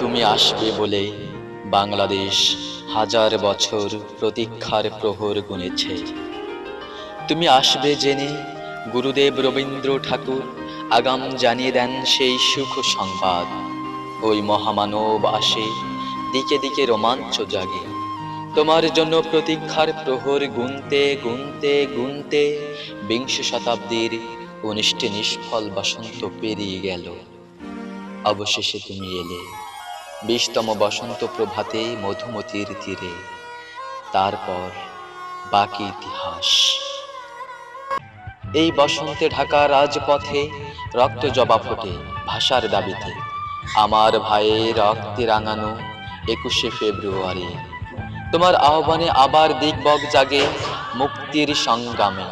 তুমি আসবে বলে বাংলাদেশ হাজার বছর প্রতীক্ষার প্রহর গুনেছে। তুমি আসবে জেনে গুরুদেব রবীন্দ্র ঠাকুর আগাম জানিয়ে দেন সেই সুখ সংবাদ। ওই মহামানব আসে, দিকে দিকে রোমাঞ্চ জাগে। তোমার জন্য প্রতীক্ষার প্রহর গুনতে গুনতে গুনতে বিংশ শতাব্দীর উনিশটি নিষ্ফল বসন্ত পেরিয়ে গেল। অবশেষে তুমি এলে। বিশতম বসন্ত প্রভাতে মধুমতির তীরে, তারপর বাকি ইতিহাস। এই বসন্তে ঢাকা রাজপথে রক্ত জবা ফোটে ভাষার দাবিতে। আমার ভাইয়ের রক্তে রাঙানো একুশে ফেব্রুয়ারি। তোমার আহ্বানে আবার দিগবগ জাগে মুক্তির সংগ্রামে।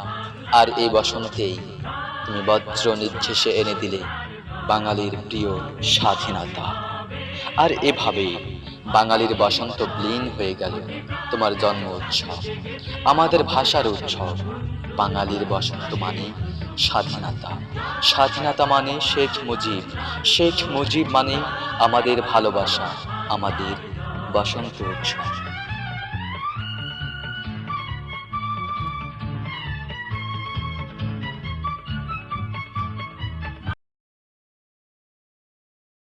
আর এই বসন্তেই তুমি বজ্র নির্ঝেসে এনে দিলে বাঙালির প্রিয় স্বাধীনতা। আর এভাবেই বাঙালির বসন্ত বিলীন হয়ে গেল তোমার জন্ম উৎসব। আমাদের ভাষার উৎসব। বাঙালির বসন্ত মানে স্বাধীনতা। স্বাধীনতা মানে শেখ মুজিব। শেখ মুজিব মানে আমাদের ভালোবাসা, আমাদের বসন্ত উৎসব।